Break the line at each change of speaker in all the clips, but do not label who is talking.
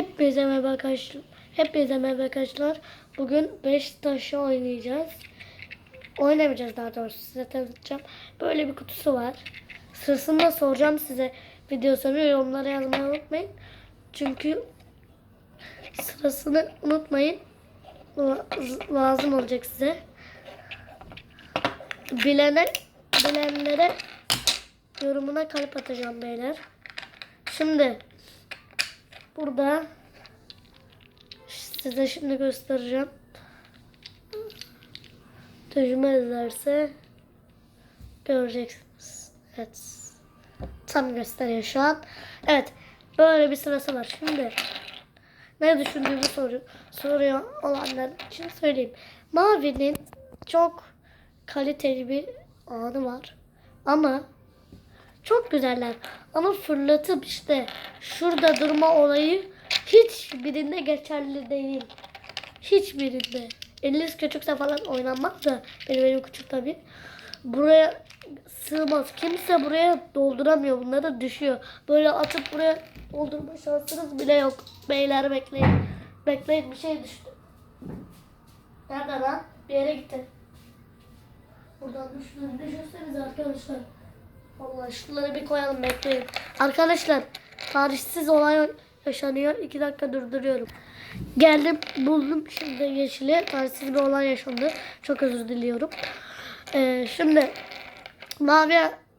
Hepinize merhaba arkadaşlar. Hepinize merhaba arkadaşlar. Bugün 5 taşı oynayacağız. Oynamayacağız daha doğrusu size tanıtacağım. Böyle bir kutusu var. Sırasını soracağım size. Videosunu yorumlara yazmayı unutmayın. Çünkü sırasını unutmayın. La- Lazım olacak size. Bilene, bilenlere yorumuna kalp atacağım beyler. Şimdi Burada size şimdi göstereceğim. Tercüme ederse göreceksiniz. Evet. Tam gösteriyor şu an. Evet. Böyle bir sırası var. Şimdi ne düşündüğümü soruyor, soruyor olanlar için söyleyeyim. Mavi'nin çok kaliteli bir anı var. Ama çok güzeller. Ama fırlatıp işte şurada durma olayı hiçbirinde geçerli değil. Hiçbirinde. Eliniz küçükse falan oynanmaz da benim elim küçük tabii. Buraya sığmaz. Kimse buraya dolduramıyor. Bunları düşüyor. Böyle atıp buraya doldurma şansınız bile yok. Beyler bekleyin. Bekleyin bir şey düştü. Nerede lan? Bir yere gitti. Buradan düştüğünü düşünsenize arkadaşlar. Allah şunları bir koyalım bekleyin. Arkadaşlar tarihsiz olay yaşanıyor. İki dakika durduruyorum. Geldim buldum şimdi yeşili. Tarihsiz bir olay yaşandı. Çok özür diliyorum. Ee, şimdi mavi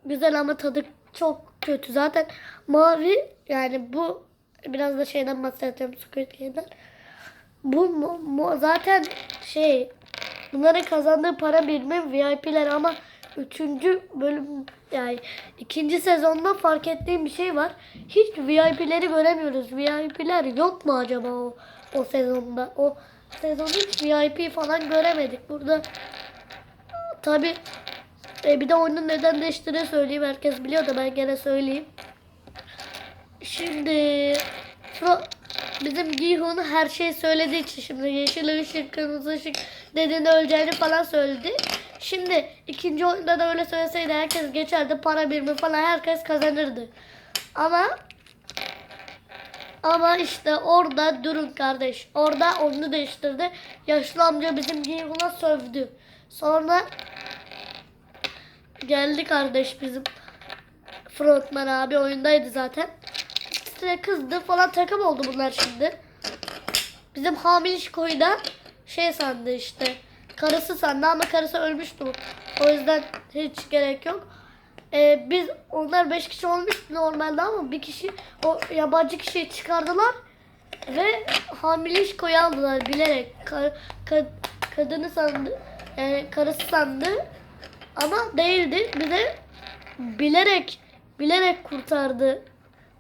güzel ama tadı çok kötü. Zaten mavi yani bu biraz da şeyden bahsedeceğim Squid Game'den. Bu mu, mu- zaten şey bunların kazandığı para birimi VIP'ler ama üçüncü bölüm yani ikinci sezonda fark ettiğim bir şey var. Hiç VIP'leri göremiyoruz. VIP'ler yok mu acaba o, o sezonda? O sezon hiç VIP falan göremedik. Burada tabi bir de oyunun neden değiştiğini söyleyeyim. Herkes biliyor da ben gene söyleyeyim. Şimdi Fro bizim Gihun her şeyi söylediği için şimdi yeşil ışık, kırmızı ışık dediğinde öleceğini falan söyledi. Şimdi ikinci oyunda da öyle söyleseydi herkes geçerdi. Para birimi falan herkes kazanırdı. Ama ama işte orada durun kardeş. Orada onu değiştirdi. Yaşlı amca bizim Gihun'a sövdü. Sonra geldi kardeş bizim frontman abi oyundaydı zaten. İşte kızdı falan takım oldu bunlar şimdi. Bizim Hamil koyu da şey sandı işte. Karısı sandı ama karısı ölmüştü. O yüzden hiç gerek yok. Ee, biz onlar 5 kişi olmuş normalde ama bir kişi o yabancı kişiyi çıkardılar ve hamile koyu aldılar bilerek. Ka- ka- kadını sandı. Yani karısı sandı ama değildi. Bir de bilerek bilerek kurtardı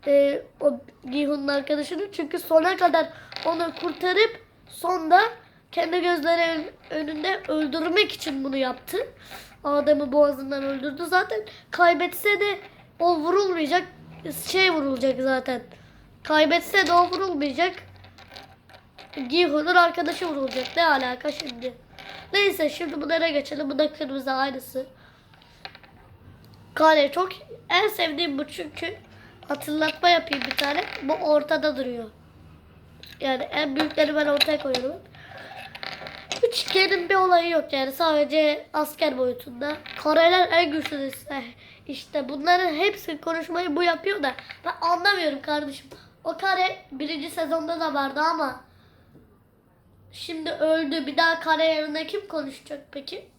e, o Gihun'un arkadaşını. Çünkü sona kadar onu kurtarıp sonda kendi gözleri ön- önünde öldürmek için bunu yaptı. Adamı boğazından öldürdü. Zaten kaybetse de o vurulmayacak. Şey vurulacak zaten. Kaybetse de o vurulmayacak. Gihun'un arkadaşı vurulacak. Ne alaka şimdi? Neyse şimdi bunlara geçelim. Bu da kırmızı aynısı. Kale çok en sevdiğim bu çünkü hatırlatma yapayım bir tane. Bu ortada duruyor. Yani en büyükleri ben ortaya koyuyorum. Üçgenin bir olayı yok yani sadece asker boyutunda. Kareler en işte. İşte bunların hepsi konuşmayı bu yapıyor da ben anlamıyorum kardeşim. O kare birinci sezonda da vardı ama şimdi öldü. Bir daha kare yerine kim konuşacak peki?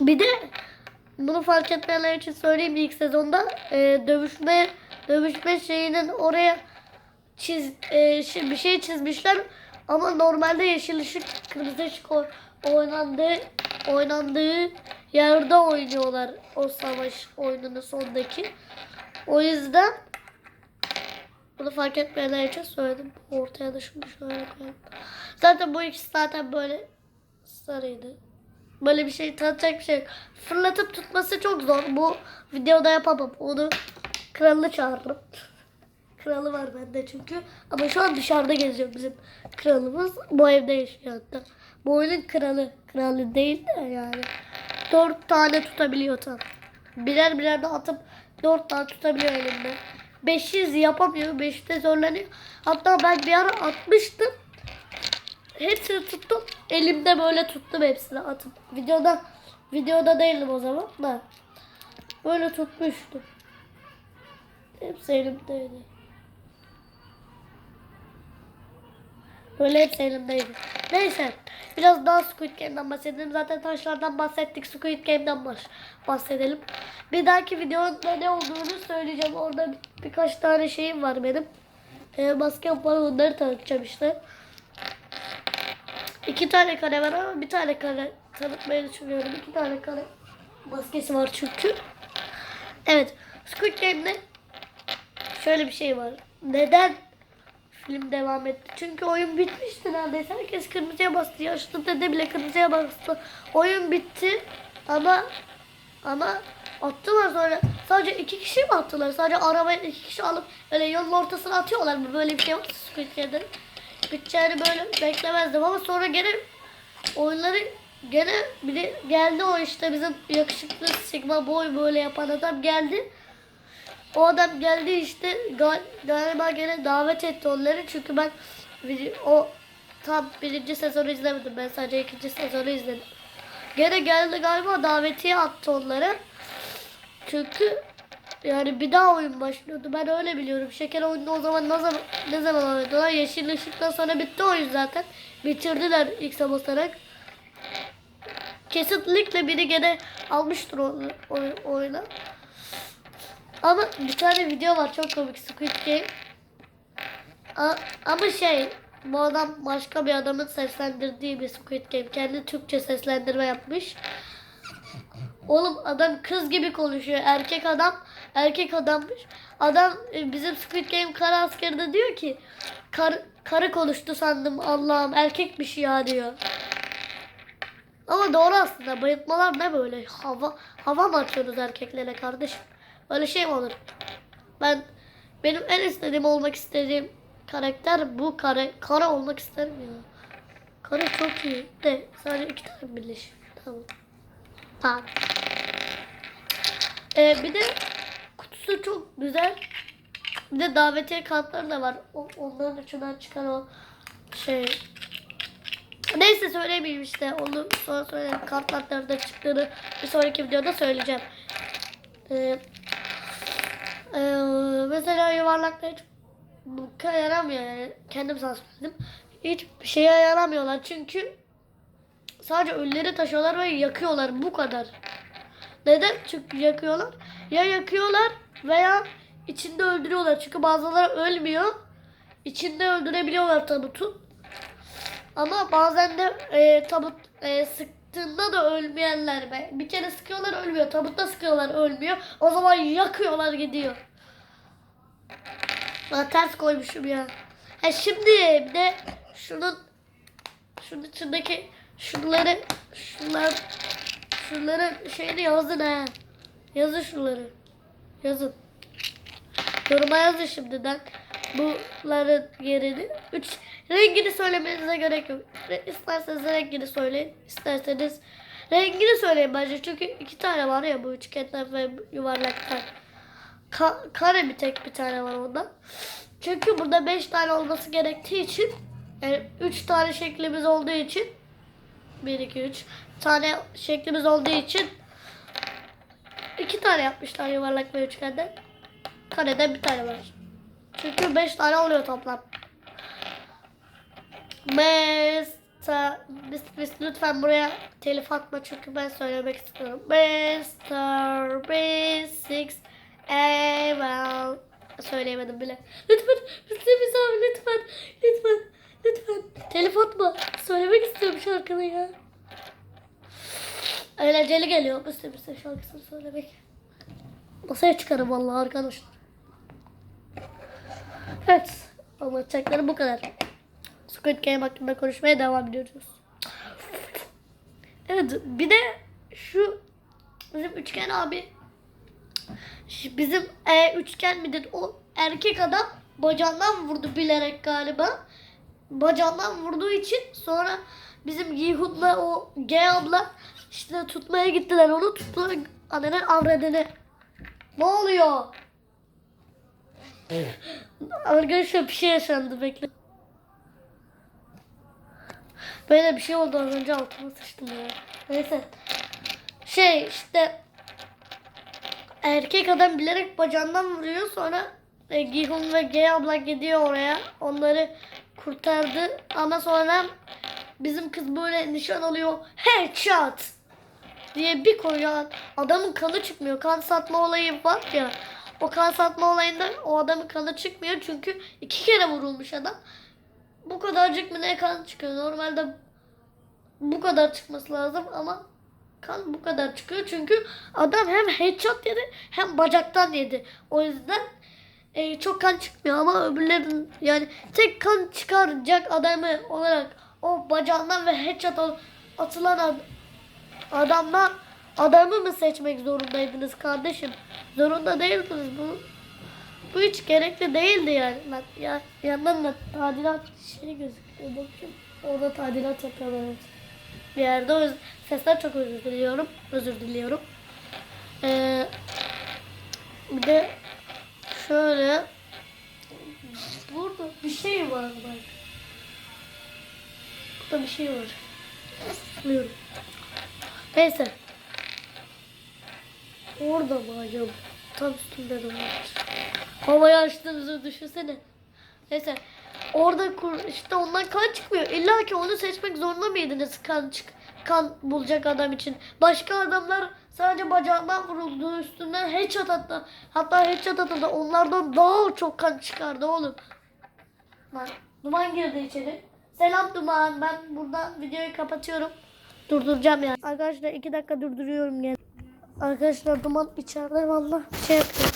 Bir de bunu fark etmeyenler için söyleyeyim ilk sezonda e, dövüşme dövüşme şeyinin oraya çiz e, bir şey çizmişler ama normalde yeşil ışık kırmızı ışık oynandığı oynandığı yerde oynuyorlar o savaş oyununu sondaki. O yüzden bunu fark etmeyenler için söyledim. Ortaya da şunu. Zaten bu ikisi zaten böyle sarıydı. Böyle bir şey tanıtacak bir şey. Fırlatıp tutması çok zor. Bu videoda yapamam. Onu kralı çağırırım. Kralı var bende çünkü. Ama şu an dışarıda geziyor bizim kralımız. Bu evde yaşıyor hatta. Bu oyunun kralı. Kralı değil de yani. Dört tane tutabiliyor tam. Birer birer de atıp dört tane tutabiliyor elinde. 500 yapamıyor. 500'te zorlanıyor. Hatta ben bir ara atmıştım. Hepsini tuttum. Elimde böyle tuttum hepsini atıp. Videoda videoda değildim o zaman da. Böyle tutmuştum. Hepsi elimdeydi. Böyle hepsi elimdeydi. Neyse. Biraz daha Squid Game'den bahsedelim. Zaten taşlardan bahsettik. Squid Game'den baş, bahsedelim. Bir dahaki videoda ne olduğunu söyleyeceğim. Orada bir- birkaç tane şeyim var benim. Ee, maskem var onları tanıtacağım işte. İki tane kare var ama bir tane kare tanıtmayı düşünüyorum. İki tane kare maskesi var çünkü. Evet. Squid Game'de şöyle bir şey var. Neden film devam etti? Çünkü oyun bitmişti neredeyse. Herkes kırmızıya bastı. Yaşlı dede bile kırmızıya bastı. Oyun bitti ama ama attılar sonra sadece iki kişi mi attılar? Sadece arabaya iki kişi alıp öyle yolun ortasına atıyorlar mı? Böyle bir şey var Squid. Biteceğini böyle beklemezdim ama sonra gene oyunları gene biri geldi o işte bizim yakışıklı Sigma Boy böyle yapan adam geldi. O adam geldi işte gal- galiba gene davet etti onları çünkü ben o tam birinci sezonu izlemedim ben sadece ikinci sezonu izledim. Gene geldi galiba davetiye attı onları. Çünkü yani bir daha oyun başlıyordu. Ben öyle biliyorum. Şeker oyunu o zaman ne zaman ne zaman oynadılar? Yeşil ışıktan sonra bitti oyun zaten. Bitirdiler X'e basarak. Kesinlikle biri gene almıştır o, o, oyuna. Ama bir tane video var çok komik Squid Game. A- ama şey bu adam başka bir adamın seslendirdiği bir Squid Game. Kendi Türkçe seslendirme yapmış. Oğlum adam kız gibi konuşuyor. Erkek adam erkek adammış. Adam e, bizim Squid Game kara askerinde diyor ki kar, karı konuştu sandım Allah'ım erkekmiş ya diyor. Ama doğru aslında bayıltmalar ne böyle hava hava mı atıyoruz erkeklere kardeşim? Öyle şey mi olur? Ben benim en istediğim olmak istediğim karakter bu kare kara olmak isterim ya. Kara çok iyi de sadece iki tane birleşiyor. Tamam. Tamam. Ee, bir de kutusu çok güzel. Bir de davetiye kartları da var. O, onların içinden çıkan o şey. Neyse söylemeyeyim işte. Onu sonra söylerim. Kartlar nerede çıktığını bir sonraki videoda söyleyeceğim. Ee, ee, mesela yuvarlaklar hiç yaramıyor yani. Kendim sana söyledim. Hiç şeye yaramıyorlar çünkü sadece ölüleri taşıyorlar ve yakıyorlar bu kadar. Neden? Çünkü yakıyorlar. Ya yakıyorlar veya içinde öldürüyorlar. Çünkü bazıları ölmüyor. İçinde öldürebiliyorlar tabutun. Ama bazen de e, tabut e, sıktığında da ölmeyenler be. Bir kere sıkıyorlar ölmüyor. Tabutta sıkıyorlar ölmüyor. O zaman yakıyorlar gidiyor. Ben ters koymuşum ya. Ha şimdi bir de şunun şunun içindeki şunları şunlar şunların şeyini yazın ha. Yazın şunları. Yazın. Yoruma yazın şimdiden. Bunların yerini. Üç rengini söylemenize gerek yok. İsterseniz rengini söyleyin. İsterseniz rengini söyleyin bence. Çünkü iki tane var ya bu üçgenler ve yuvarlaklar. Ka- kare bir tek bir tane var onda. Çünkü burada beş tane olması gerektiği için yani üç tane şeklimiz olduğu için 1, 2, 3 tane şeklimiz olduğu için iki tane yapmışlar yuvarlak ve üçgende. Karede bir tane var. Çünkü beş tane oluyor toplam. Mr. Biz, biz lütfen buraya telif atma çünkü ben söylemek istiyorum. Mr. Basics Eval Söyleyemedim bile. Lütfen, biz abi lütfen, lütfen, lütfen. Telif atma. Söylemek istiyorum şarkını ya. Eğlenceli geliyor. Mr. şarkısını söylemek. Masaya çıkarım vallahi arkadaşlar. Evet. Anlatacaklarım bu kadar. Squid Game hakkında konuşmaya devam ediyoruz. Evet bir de şu bizim üçgen abi bizim e, üçgen midir o erkek adam bacağından vurdu bilerek galiba. Bacağından vurduğu için sonra bizim Yihud'la o G abla işte tutmaya gittiler onu tuttular annenin avradını. Ne oluyor? Arkadaşlar bir şey yaşandı bekle. Böyle bir şey oldu az önce altıma sıçtım ya. Neyse. Şey işte erkek adam bilerek bacağından vuruyor sonra e, Gihun ve G abla gidiyor oraya. Onları kurtardı ama sonra bizim kız böyle nişan alıyor. Headshot diye bir koyuyor. Adamın kanı çıkmıyor. Kan satma olayı var ya. O kan satma olayında o adamın kanı çıkmıyor çünkü iki kere vurulmuş adam. Bu kadarcık mı ne kan çıkıyor? Normalde bu kadar çıkması lazım ama kan bu kadar çıkıyor çünkü adam hem headshot yedi hem bacaktan yedi. O yüzden e, çok kan çıkmıyor ama öbürlerin yani tek kan çıkaracak adamı olarak o bacağından ve headshot atılan ad- adamdan adamı mı seçmek zorundaydınız kardeşim? Zorunda değildiniz bu. Bu hiç gerekli değildi yani. Bak ya yandan da tadilat şey gözüküyor. Bakayım. Orada tadilat yapıyorlar. Bir yerde o yüzden sesler çok özür diliyorum. Özür diliyorum. Ee, bir de şöyle burada bir şey var bak. Burada bir şey var. Bilmiyorum. Neyse. Orada mı acaba? Tam üstünde de var. Havaya açtığımızı düşünsene. Neyse. Orada kur, işte ondan kan çıkmıyor. İlla ki onu seçmek zorunda mıydınız kan çık kan bulacak adam için? Başka adamlar sadece bacağından vuruldu üstünden headshot attı. Hatta headshot atıldı. Onlardan daha çok kan çıkardı oğlum. Bak duman girdi içeri. Selam duman. Ben buradan videoyu kapatıyorum. Durduracağım yani. Arkadaşlar iki dakika durduruyorum yani. Arkadaşlar duman içeride vallahi şey yapıyor.